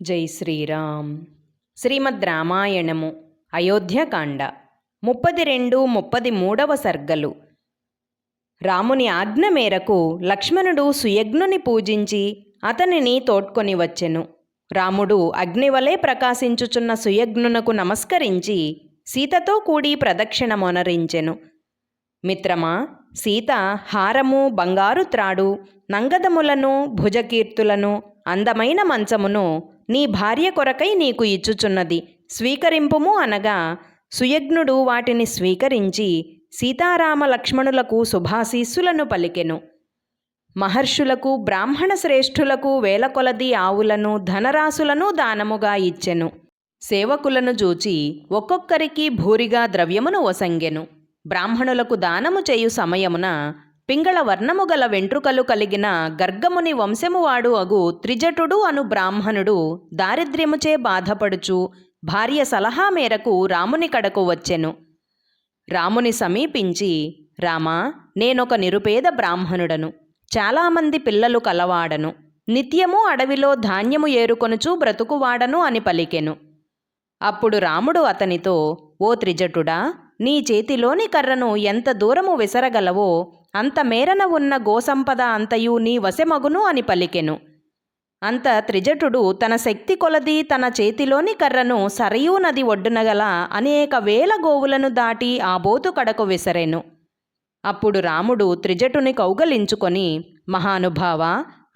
జై శ్రీరామ్. శ్రీమద్ రామాయణము అయోధ్యకాండ ముప్పది రెండు ముప్పది మూడవ సర్గలు. రాముని ఆజ్ఞ మేరకు లక్ష్మణుడు సుయజ్ఞుని పూజించి అతనిని తోడ్కొని వచ్చెను. రాముడు అగ్నివలే ప్రకాశించుచున్న సుయజ్ఞునకు నమస్కరించి సీతతో కూడి ప్రదక్షిణమొనరించెను. మిత్రమా సీత హారము బంగారు త్రాడు నంగదములను భుజకీర్తులను అందమైన మంచమును నీ భార్య కొరకై నీకు ఇచ్చుచున్నది. స్వీకరింపుము అనగా సుయజ్ఞుడు వాటిని స్వీకరించి సీతారామ లక్ష్మణులకు శుభాశీస్సులను పలికెను. మహర్షులకు బ్రాహ్మణ శ్రేష్ఠులకు వేల కొలది ఆవులను ధనరాశులను దానముగా ఇచ్చెను. సేవకులను చూచి ఒక్కొక్కరికి భూరిగా ద్రవ్యమును వసంగెను బ్రాహ్మణులకు దానము చేయు సమయమున పింగళ వర్ణము గల వెంట్రుకలు కలిగిన గర్గముని వంశమువాడు అగు త్రిజటుడు అను బ్రాహ్మణుడు దారిద్ర్యముచే బాధపడుచు భార్య సలహా మేరకు రాముని కడకు వచ్చెను. రాముని సమీపించి రామా నేనొక నిరుపేద బ్రాహ్మణుడను. చాలామంది పిల్లలు కలవాడను. నిత్యము అడవిలో ధాన్యము ఏరుకొనుచు బ్రతుకువాడను అని పలికెను. అప్పుడు రాముడు అతనితో ఓ త్రిజటుడా నీ చేతిలోని కర్రను ఎంత దూరము విసరగలవో అంత మేరన ఉన్న గోసంపద అంతయు నీ వశమగును అని పలికెను. అంత త్రిజటుడు తన శక్తి కొలది తన చేతిలోని కర్రను సరయూ నది ఒడ్డున గల అనేక వేల గోవులను దాటి ఆ బోతు కడకు విసరెను. అప్పుడు రాముడు త్రిజటుని కౌగలించుకొని మహానుభావ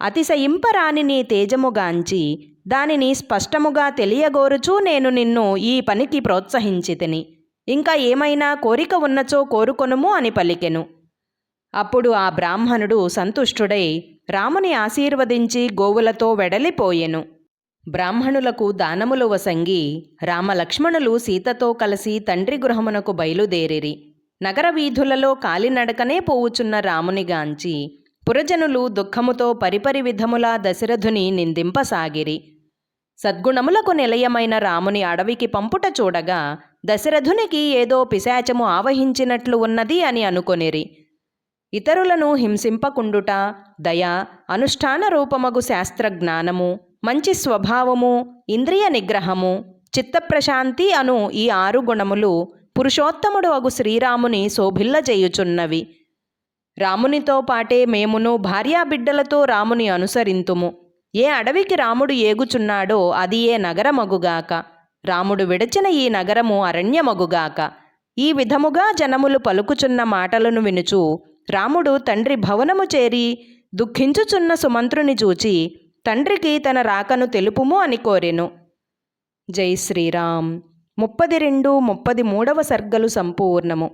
అతిశయింపరాని నీ తేజముగాంచి దానిని స్పష్టముగా తెలియగోరుచూ నేను నిన్ను ఈ పనికి ప్రోత్సహించితిని. ఇంకా ఏమైనా కోరిక ఉన్నచో కోరుకొనుము అని పలికెను. అప్పుడు ఆ బ్రాహ్మణుడు సంతుష్టుడై రాముని ఆశీర్వదించి గోవులతో వెడలిపోయెను. బ్రాహ్మణులకు దానములు వసంగి రామలక్ష్మణులు సీతతో కలిసి తండ్రి గృహమునకు బయలుదేరిరి. నగర వీధులలో కాలినడకనే పోవుచున్న రామునిగాంచి పురజనులు దుఃఖముతో పరిపరి విధములా దశరథుని నిందింపసాగిరి. సద్గుణములకు నిలయమైన రాముని అడవికి పంపుట చూడగా దశరథునికి ఏదో పిశాచము ఆవహించినట్లు ఉన్నది అని అనుకొనిరి. ఇతరులను హింసింపకుండుట దయ అనుష్ఠాన రూపమగు శాస్త్రజ్ఞానము మంచి స్వభావము ఇంద్రియ నిగ్రహము చిత్తప్రశాంతి అను ఈ ఆరు గుణములు పురుషోత్తముడు అగు శ్రీరాముని శోభిల్లజేయుచున్నవి. రామునితో పాటే మేమును భార్యాబిడ్డలతో రాముని అనుసరింతుము. ఏ అడవికి రాముడు ఏగుచున్నాడో అది ఏ నగరమగుగాక. రాముడు విడచిన ఈ నగరము అరణ్యమగుగాక. ఈ విధముగా జనములు పలుకుచున్న మాటలను వినుచు రాముడు తండ్రి భవనము చేరి దుఃఖించుచున్న సుమంత్రుని చూచి తండ్రికి తన రాకను తెలుపుము అని కోరెను. జై శ్రీరామ్. ముప్పది రెండు ముప్పది మూడవ సర్గలు సంపూర్ణము.